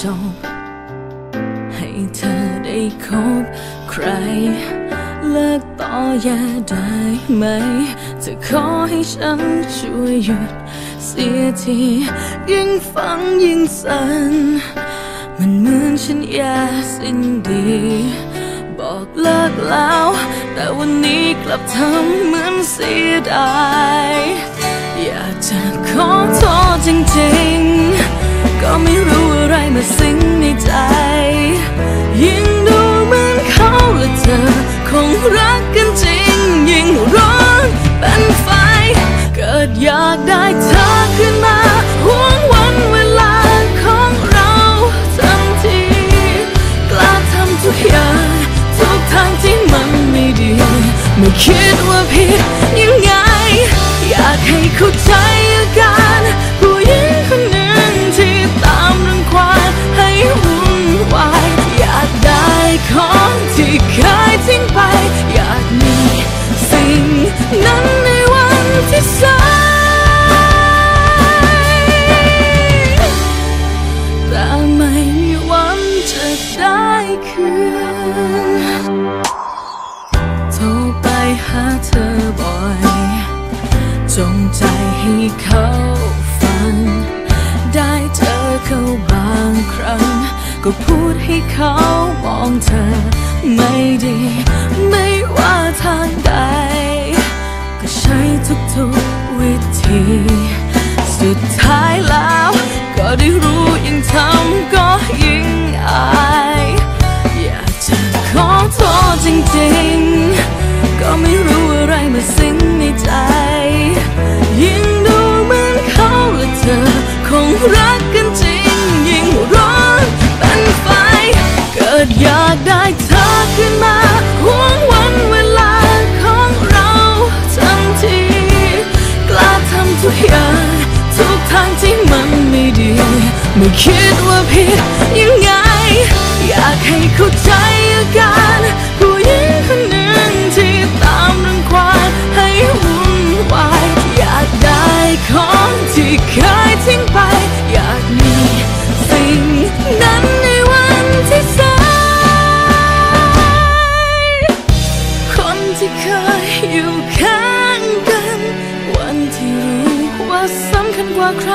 จบ ให้เธอได้คบใคร เลิกต่อแย่าได้ไหม จะขอให้ฉันช่วยหยุด เสียทียิ่งฟังยิ่งสั่นมันเหมือนฉันแย่สิ้นดี บอกเลิกแล้ว แต่วันนี้กลับทำเหมือนเสียดายอยากจะขอโทษจริงๆ ก็ไม่รู้ คิดว่าผิดยังไง อยากให้เข้าใจอาการผู้หญิงคนหนึ่งที่ตามรังควานให้วุ่นวายอยากได้ของที่เคยทิ้งไป อยากมีสิ่งนั้นในวันที่สายแต่ไม่มีวันจะได้คืน เขาฟัง ได้เจอเขาบางครั้ง ก็พูดให้เขามองเธอไม่ดี ไม่คิดว่าผิดยังไง อยากให้เข้าใจอาการผู้หญิงคนหนึ่งที่ตามรังควานให้วุ่นวายอยากได้ของที่เคยทิ้งไป อยากมีสิ่งนั้นในวันที่สายคนที่เคยอยู่ข้างกัน วันที่รู้ว่าสำคัญกว่าใคร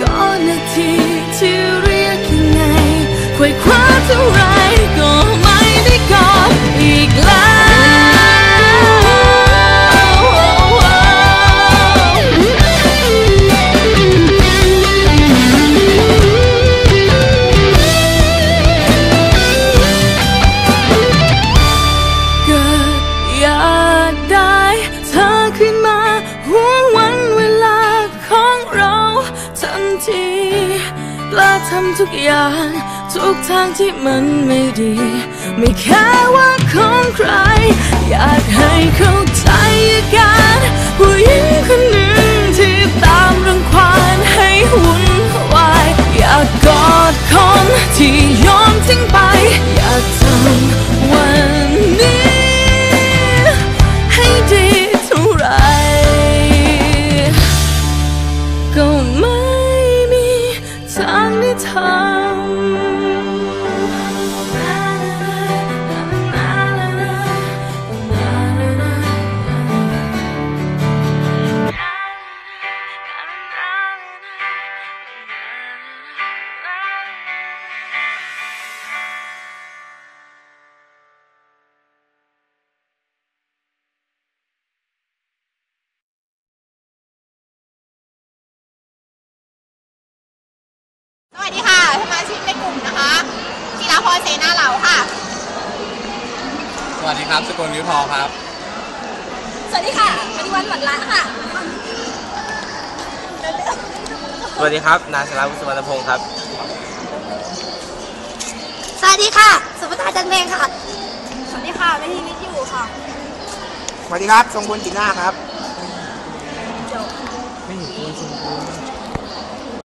ก็นาทีที่เรียกยังไงควยคว้าเท่าไรก็ไม่ได้กอดอีกแล้ว ทีกล้าทำทุกอย่าง ทุกทางที่มันไม่ดี ไม่แค่ว่าของใคร อยากให้เข้าใจอาการผู้หญิงคนหนึ่ง สวัสดีค่ะสมาชิกในกลุ่มนะคะจิราพรเสนาเหลาค่ะ สวัสดีครับสกุลวิพอครับ สวัสดีค่ะมณิวันหลักละค่ะ สวัสดีครับนายสราวุฒิสุวรรณพงศ์ครับ สวัสดีค่ะ สุภตาจันเพลงค่ะ สวัสดีค่ะเวทีวิททิวค่ะ สวัสดีครับ ทรงพลจินหนาครับ ไม่เห็นควทรงพล